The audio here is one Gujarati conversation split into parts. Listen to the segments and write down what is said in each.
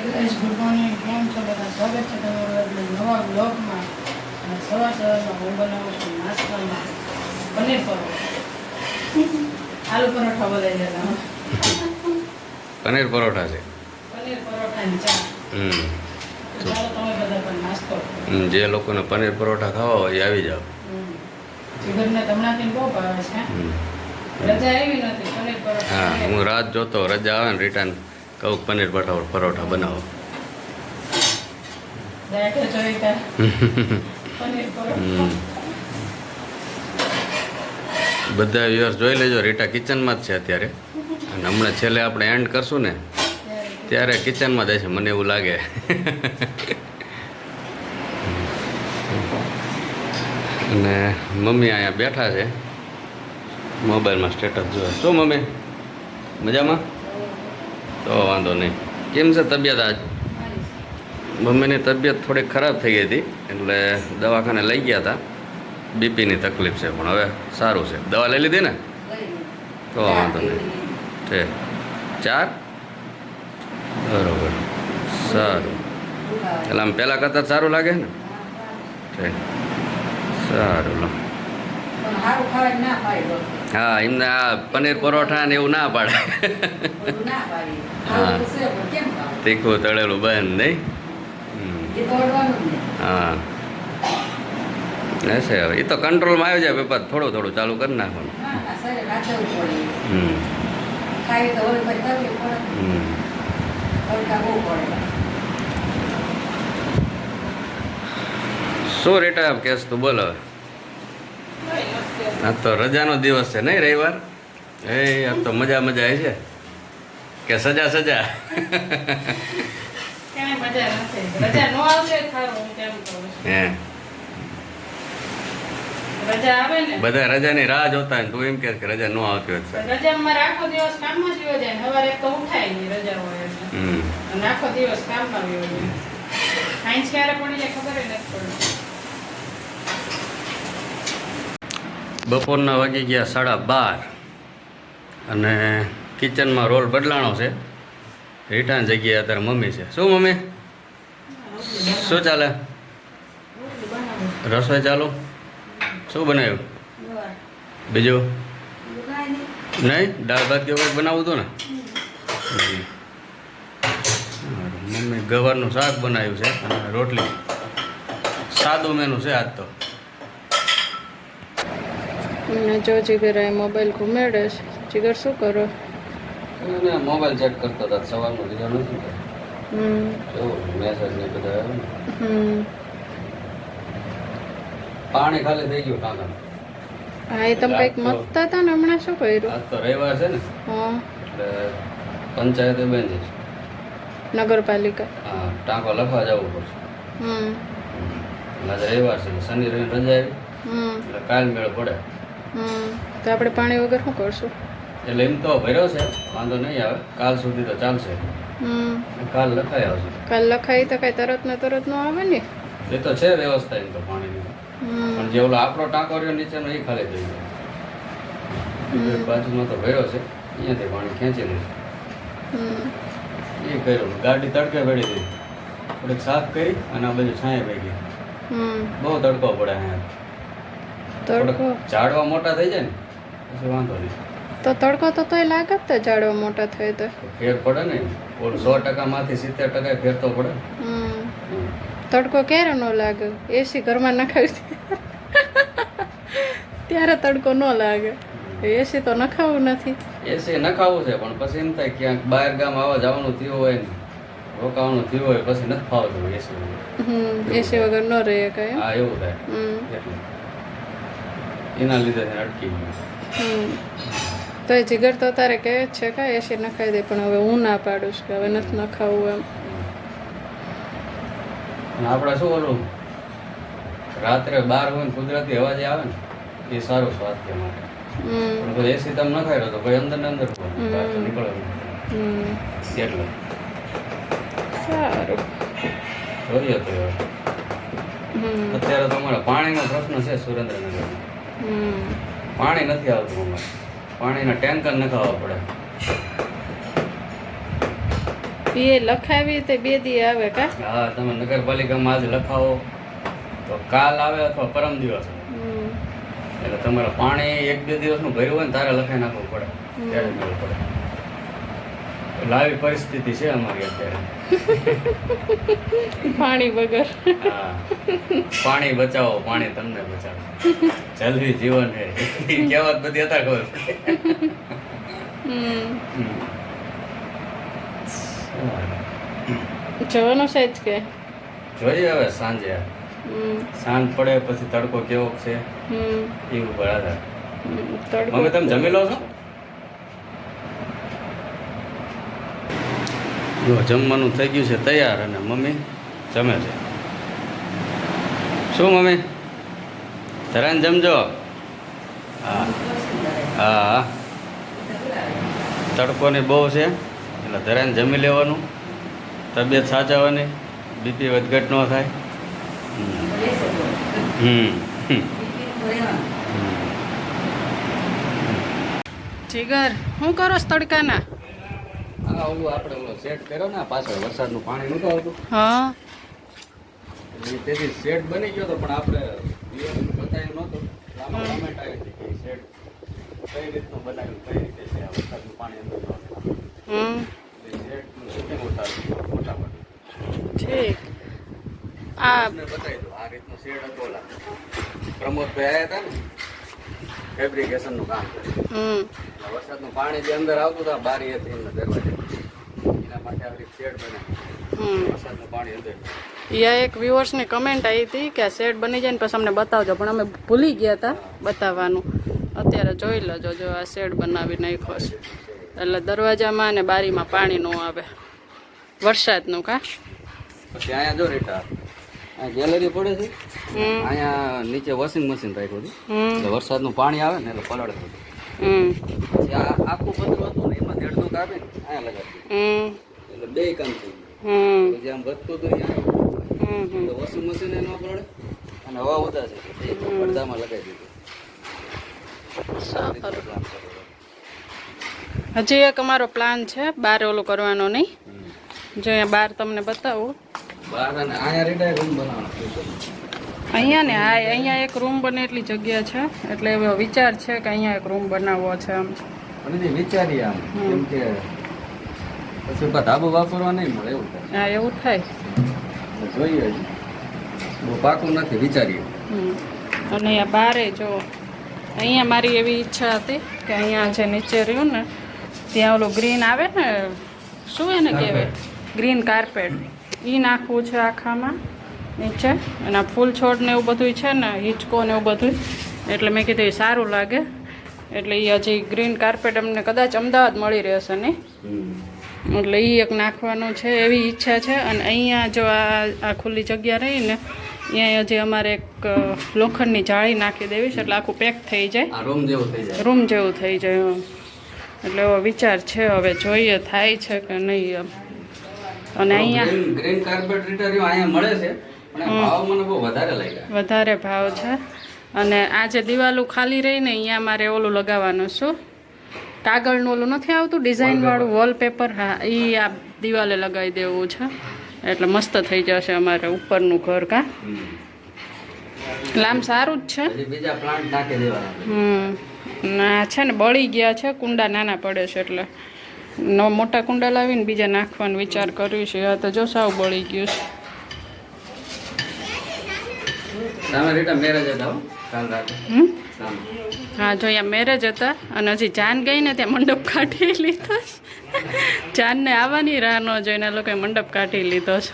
ગાઈસ ગુડ મોર્નિંગ કેમ છો બધા સ્વાગત છે તમારું નવા બ્લોગમાં અને સવાર સવારમાં હું બનાવું છું નાસ્તામાં પનીર પરોઠા. આલુ પરોઠા બોલાઈ જતા પનીર પરોઠા છે. પનીર પરોઠાની ચા. હમ. ચાલો તમે બધા પણ નાસ્તો જે લોકોને પનીર પરોઠા ખાવા હોય એ આવી જાઓ. જીગરને તમણાથી બહુ ભાવે છે. રજા આવી નથી પનીર પરોઠા. હા હું રાત જોતો રજા આવે ને રિટર્ન કહું પનીર પરોઠા પરોઠા. બનાવો. બધા વ્યુઅર્સ જોઈ લેજો રીટા કિચનમાં જ છે અત્યારે. અને હમણાં છેલ્લે આપણે એન્ડ કરશું ને ત્યારે ત્યારે કિચનમાં જાય છે મને એવું લાગે. અને મમ્મી અહીંયા બેઠા છે. મોબાઈલમાં સ્ટેટસ જોવે. શું મમ્મી? મજામાં? તો વાંધો નહીં. કેમ છે તબિયત આજ? મમ્મીની તબિયત થોડીક ખરાબ થઈ ગઈ હતી, એટલે દવાખાને લઈ ગયા હતા. બીપીની તકલીફ છે, પણ હવે સારું છે. દવા લઈ લીધી ને? તો વાંધો નહીં. છે ચાર? બરોબર. સારું. એટલે આમ પહેલાં કરતાં સારું લાગે ને? છે સારું, લો. હા, એમને આ પનીર પરોઠા ને એવું ના પાડે. હા. તીખું તળેલું બંધ, નહીં? હા. હશે હવે. એ તો કંટ્રોલમાં આવી જાય પેપર થોડું થોડું ચાલુ કરી નાખવાનું. શું રેટા આપ કેસ તું બોલ હવે. આ તો રજાનો દિવસ છે નહીં રવિવાર? એ આ તો મજા મજા આવી છે. કે સજા સજા? બધા રજાની રાહ જોતા ને તું એમ કે રજા ન આવતી હોય. રજામાં આખો દિવસ કામમાં જ જાય. સવારે તો ઉઠાય નહીં રજા હોય હમ. અને આખો દિવસ કામમાં જ જાય. સાયન્સ ક્યારે પડી જાય ખબર નથી પડતી. બપોરના વાગી ગયા સાડા બાર અને કિચનમાં રોલ બદલાણો છે. રિટર્ન જગ્યાએ અત્યારે મમ્મી છે. શું મમ્મી? શું ચાલે? રસોઈ ચાલુ? શું બનાવ્યું? બીજું? નહીં? દાળ ભાત કે કંઈક બનાવવું હતું ને? મમ્મી ગવારનું શાક બનાવ્યું છે અને રોટલી. સાદું મેનું છે આજ તો. અને જો જીગર આ મોબાઈલ ઘુમેડે છે જીગર શું કરો? મોબાઈલ ચેક કરતો હતા સવારનો લીધો નથી હમ. જો મેસેજ ને બધા પાણી ખાલી થઈ ગયું ટાંકા હા એ તમે કંઈક મતતા હતા ને હમણાં શું કર્યું? આજ તો રવિવાર છે ને. હા. એટલે પંચાયતે બંધ છે. નગરપાલિકા. હા ટાંકો લખવા જવું પડશે. હમ. રવિવાર છે શનિ રવિ રજા આવી. હમ. એટલે કાલ મેળ પડે. તો આપણે પાણી વગર શું કરશું? એટલે એમ તો ભર્યો છે વાંધો નહીં આવે. કાલ સુધી તો ચાલશે. હમ. કાલ લખાઈ આવશે. કાલ લખાઈ તો કઈ તરત ને તરત નો આવે ને? એ તો છે વ્યવસ્થા એમ તો પાણીની. હમ. પણ જે ઓલો આપણો ટાંકો રહ્યો નીચેનો એ ખાલી થઈ ગયો. બાજુમાં તો ભર્યો છે. અહીંયાથી પાણી ખેંચી લીધું હમ. એ કર્યું. ગાડી તડકે પડી ગઈ થોડીક સાફ કરી અને આ બધું છાંય પડી ગઈ બહુ તડકો પડે અહીંયા. તડકો. ઝાડવા મોટા થઈ જાય ને પછી વાંધો નહીં. તો તડકો તો તોય લાગે જ તો ઝાડવા મોટા થાય તો. ફેર પડે ને ઓલું સો ટકામાંથી સિત્તેર ટકા ફેર તો પડે. તડકો ક્યારે ન લાગે? એસી ઘરમાં નખાવી ત્યારે તડકો ન લાગે. એસી તો નખાવું નથી. એસી નખાવું છે પણ પછી એમ થાય ક્યાંક બહાર ગામ આવવા જવાનું થયું હોય ને રોકાવાનું થયું હોય પછી નથી ફાવતું એસી હમ એસી વગર ન રહે કઈ હા એવું થાય. એના લીધે અટકી ગયું હમ. તો એ જીગર તો તારે કહે છે કે એસી નખાઈ દે પણ હવે હું ના પાડું છું કે હવે નથી નખાવું એમ. આપણે શું ઓલું રાત્રે બાર હોય ને કુદરતી હવા જે આવે ને એ સારું સ્વાસ્થ્ય માટે. પણ એસી તમે નખાય રહ્યો તો કોઈ અંદર ને અંદર નીકળે એટલે. સારું. જોઈએ તો અત્યારે તમારે પાણીનો પ્રશ્ન છે સુરેન્દ્રનગરમાં. હમ પાણી નથી આવતું અમારે. પાણીના ટેન્કર નખાવવા પડે. એ લખાવી તે બે દી આવે કા? હા તમે નગરપાલિકામાં આજ લખાવો. તો કાલ આવે અથવા પરમ દિવસ. એટલે તમારે પાણી એક બે દિવસનું ભર્યું હોય ને તારે લખાઈ નાખવું પડે. ત્યારે મેળ પડે. એટલે આવી પરિસ્થિતિ છે અમારી અત્યારે. પાણી વગર. પાણી બચાવો પાણી તમને બચાવો. જલ્દી જીવન હે. કહેવત બધી હતા ખબર. જવાનું છે જ કે. જોઈએ હવે સાંજે. સાંજ પડે પછી તડકો કેવો છે? હમ. એ ઉપર આધાર. હમ. તમે જમી લો છો. જો જમવાનું થઈ ગયું છે તૈયાર અને મમ્મી જમે છે. શું મમ્મી? ધરાન જમજો. હા. હા. તડકોની બહુ છે, એટલે ધરાન જમી લેવાનું. તબિયત સાચવવાની. બીપી વધઘટ ન થાય. હમ. જીગર શું કરો તડકાના? આ ઓલું આપણે ઓલો સેટ કર્યો ને પાછળ વરસાદનું પાણી નહોતું આવતું. હા. તેથી શેડ બની ગયો તો પણ આપણે બતાવ્યું નહોતું. કમેન્ટ આવી હતી કે શેડ કઈ રીતનું બનાવ્યું કઈ રીતે છે આ વરસાદનું પાણી અંદર ન હમ. શેડનું shooting ઉતાર્યું મોટા મોટું ઠીક. આ બતાવી દઉં આ રીતનું શેડ હતો ઓલા. પ્રમોદભાઈ આવ્યા હતા ને ફેબ્રિકેશનનું કામ કરે વરસાદનું પાણી જે અંદર આવતું હતું બારી હતી એમના દરવાજે એના માટે આવી શેડ બનાવી હમ વરસાદનું પાણી અંદર યા એક વ્યુઅર્સની કમેન્ટ આવી હતી કે આ શેડ બની જાય ને પછી અમને બતાવજો. પણ અમે ભૂલી ગયા હતા બતાવવાનું. અત્યારે જોઈ લેજો જો આ શેડ બનાવી નાખ્યો છે. એટલે દરવાજામાં અને બારીમાં પાણી ન આવે. વરસાદનું કા? પછી અહીંયા જો રેટા. ગેલેરી પડે છે. અહીંયા નીચે વોશિંગ મશીન રાખ્યું હતું એટલે વરસાદનું પાણી આવે ને એટલે પલળે આખું પતરું હતું ને એમાં દેડતું કાપે અહીંયા લગાવ્યું. એટલે બે કામ થઈ હમ. ગયું પછી વધતું હતું અહીંયા હમ હમ. એટલે વોશિંગ મશીન ન પડે અને હવા ઉતા છે. પડદામાં લગાવી દીધું. હજી એક અમારો પ્લાન છે બાર ઓલું કરવાનો નહીં. જો અહીંયા બાર તમને બતાવું. અહીંયા ને હા અહીંયા એક રૂમ બને એટલી જગ્યા છે. એટલે એવો વિચાર છે કે અહીંયા એક રૂમ બનાવવો છે આમ. વિચારીએ આમ કે પછી બધા વાપરવા નહીં મળે એવું થાય. હા એવું થાય. જોઈએ બહુ પાકું નથી વિચારીએ. અને અહીંયા બારે જો અહીંયા મારી એવી ઈચ્છા હતી કે અહીંયા જે નીચે રહ્યું ને ત્યાં ઓલું ગ્રીન આવે ને શું એને કહેવાય? Green carpet. એ નાખવું છે આખામાં નીચે. અને ફૂલ છોડ ને એવું બધું છે ને હિંચકો ને એવું બધું એટલે મેં કીધું એ સારું લાગે. એટલે એ હજી ગ્રીન કાર્પેટ અમને કદાચ અમદાવાદ મળી રહેશે નહીં. એટલે એ એક નાખવાનું છે એવી ઈચ્છા છે. અને અહીંયા જો આ આ ખુલ્લી જગ્યા રહી ને અહીંયા હજી અમારે એક લોખંડની જાળી નાખી દેવી છે એટલે આખું પેક થઈ જાય. રૂમ જેવું થઈ જાય. રૂમ જેવું થઈ જાય એટલે એવો વિચાર છે હવે જોઈએ થાય છે કે નહીં એમ. અને અહીંયા ગ્રીન કાર્પેટ રિટર્યું અહીંયા મળે છે પણ ભાવ મને બહુ વધારે લાગ્યા. વધારે ભાવ છે. અને આ જે દિવાલો ખાલી રહી ને અહીંયા મારે ઓલું લગાવવાનું શું કાગળનું ઓલું નથી આવતું ડિઝાઇન વાળું વોલપેપર હા એ આ દિવાલે લગાવી દેવું છે. એટલે મસ્ત થઈ જશે અમારે ઉપરનું ઘર કા? લામ સારું જ છે. હમ ના છે ને બળી ગયા છે કુંડા નાના પડે છે એટલે. ન મોટા કુંડા લાવીને બીજા નાખવાનો વિચાર કર્યું છે. આ તો જો સાવ બળી ગયું છે. સામે રીટા મેરેજ હતા કાલ રાતે. હા જો અહીંયા મેરેજ હતા અને હજી જાન ગઈ ને ત્યાં મંડપ કાઢી લીધો છે. જાનને આવવાની રાહ ન જોઈને લોકોએ મંડપ કાઢી લીધો છે.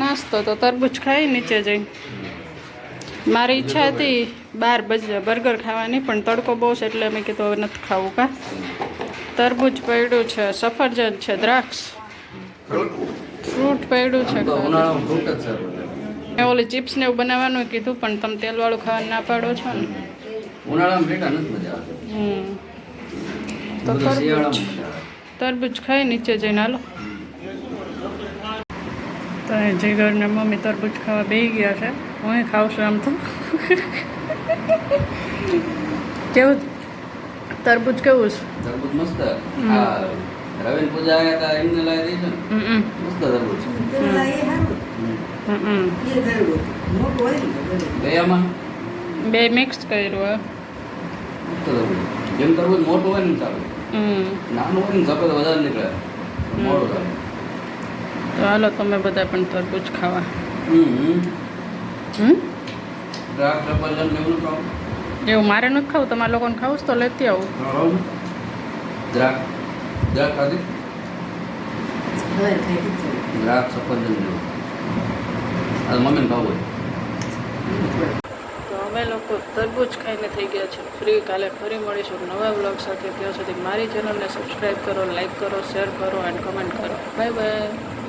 નાસ્તો તો તરબૂચ ખાઈ નીચે જઈ મારી ઈચ્છા હતી બાર બજ બર્ગર ખાવાની પણ તડકો બહુ છે એટલે મેં કીધું હવે નથી ખાવું કા. તરબૂચ પડ્યું છે સફરજન છે દ્રાક્ષ. ફ્રૂટ પડ્યું છે મેં ઓલી ચિપ્સ ને એવું બનાવવાનું કીધું પણ તમે તેલવાળું ખાવાનું ના પાડો છો ને. ઉનાળામાં તરબૂચ. ખાઈ નીચે જઈને હાલો. તો એ જીગર ને મમ્મી તરબૂચ ખાવા બેસી ગયા છે. હું ખાઉં છું આમ તો. કેવું? તરબૂચ કેવું છે? તરબૂચ મસ્ત. રવિન પૂજા આવ્યા હતા એમને લાવી દઈ ને? હમ હમ. મસ્ત તરબૂચ છે. ગયામાં બે મિક્સ કર્યું હે. જેમ તરબૂજ મોટું હોય ને ચાલે. નાનું હોય ને સફેદ વધારે નીકળે. મોડું ચાલે તો હાલો તમે બધા પણ તરબૂજ ખાવા. એવું મારે નથી ખાવું તમારા લોકોને ખાવું તો લેતી આવું. દ્રાક્ષ. તો અમે લોકો તરબૂચ ખાઈને થઈ ગયા છે. ફ્રી કાલે ફરી મળીશું નવા બ્લોગ સાથે. ત્યાં સુધી મારી ચેનલને સબસ્ક્રાઈબ કરો લાઈક કરો શેર કરો એન્ડ કમેન્ટ કરો. Bye bye